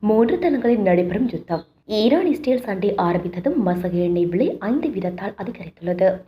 மூன்று தளங்களில் நடைபெறும் யுத்தம். ஈரான் இஸ்ரேல் சண்டை ஆரம்பித்ததும் மசக எண்ணெய் விலை ஐந்து வீதத்தால் அதிகரித்துள்ளது.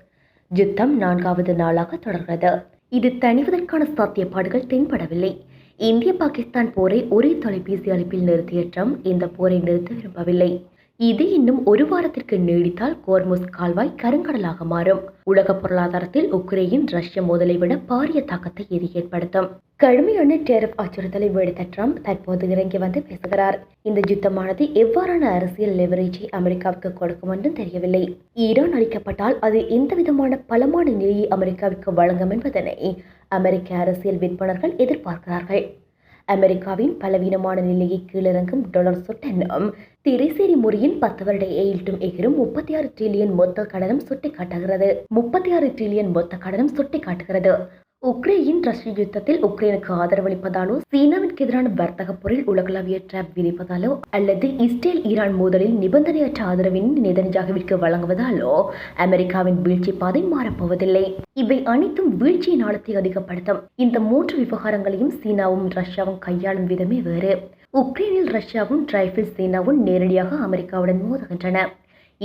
யுத்தம் நான்காவது நாளாக தொடர்கிறது. இது தணிவதற்கான சாத்தியப்பாடுகள் தென்படவில்லை. இந்திய பாகிஸ்தான் போரை ஒரே தொலைபேசி அழைப்பில் நிறுத்திய ட்ரம்ப் இந்த போரை நிறுத்த விரும்பவில்லை. இது இன்னும் ஒரு வாரத்திற்கு நீடித்தால் கோர்முஸ் கால்வாய் கருங்கடலாக மாறும். உலக பொருளாதாரத்தில் உக்ரைன் ரஷ்ய மோதலை விட பாரிய தாக்கத்தை இது ஏற்படுத்தும். கடுமையான டெரப் அச்சுறுத்தலை விடுத்த ட்ரம்ப் தற்போது இறங்கி வந்து பேசுகிறார். இந்த யுத்தமானது எவ்வாறான அரசியல் லெவரேஜை அமெரிக்காவுக்கு கொடுக்கும் என்றும் தெரியவில்லை. ஈரான் அளிக்கப்பட்டால் அது எந்த விதமான பலமான நிலையை அமெரிக்காவிற்கு வழங்கும் என்பதனை அமெரிக்க அரசியல் விற்பனர்கள் எதிர்பார்க்கிறார்கள். அமெரிக்காவின் பலவீனமான நிலையை கீழிறங்கும் டொலர் சொட்டென்னும் திரைசேரி முறையின் பத்து வருட எயில்ட்டும் எகிரும் முப்பத்தி ஆறு டிரில்லியன் மொத்த கடனும் சுட்டிக்காட்டுகிறது. முப்பத்தி ஆறு டிரில்லியன் மொத்த கடனும் சுட்டி காட்டுகிறது உக்ரைன் ரஷ்ய யுத்தத்தில் உக்ரைனுக்கு ஆதரவளிப்பதாலோ சீனாவிற்கு எதிரான வர்த்தக போரில் உலகளாவிய டிராப் விதிப்பதாலோ அல்லது இஸ்ரேல் ஈரான் மோதலில் நிபந்தனையற்ற ஆதரவின் நெதன்ஜாகவிற்கு வழங்குவதாலோ அமெரிக்காவின் வீழ்ச்சி பாதை மாறப்போவதில்லை. இவை அனைத்தும் வீழ்ச்சியின் ஆழத்தை அதிகப்படுத்தும். இந்த மூன்று விவகாரங்களையும் சீனாவும் ரஷ்யாவும் கையாளும் விதமே வேறு. உக்ரைனில் ரஷ்யாவும் டிரைஃபில் சீனாவும் நேரடியாக அமெரிக்காவுடன் மோதுகின்றன.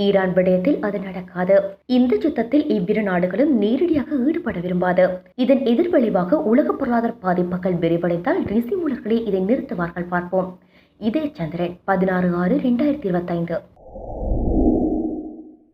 ஈரான் விடயத்தில் அது நடக்காது. இந்த யுத்தத்தில் இவ்விரு நாடுகளும் நேரடியாக ஈடுபட விரும்பாது. இதன் எதிர்விளைவாக உலக பொருளாதார பாதிப்புகள் விரிவடைந்தால் ரிசி மூலர்களே இதை நிறுத்துவார்கள் பார்ப்போம். இதே சந்திரன் பதினாறு ஆறு இரண்டாயிரத்தி இருபத்தைந்து.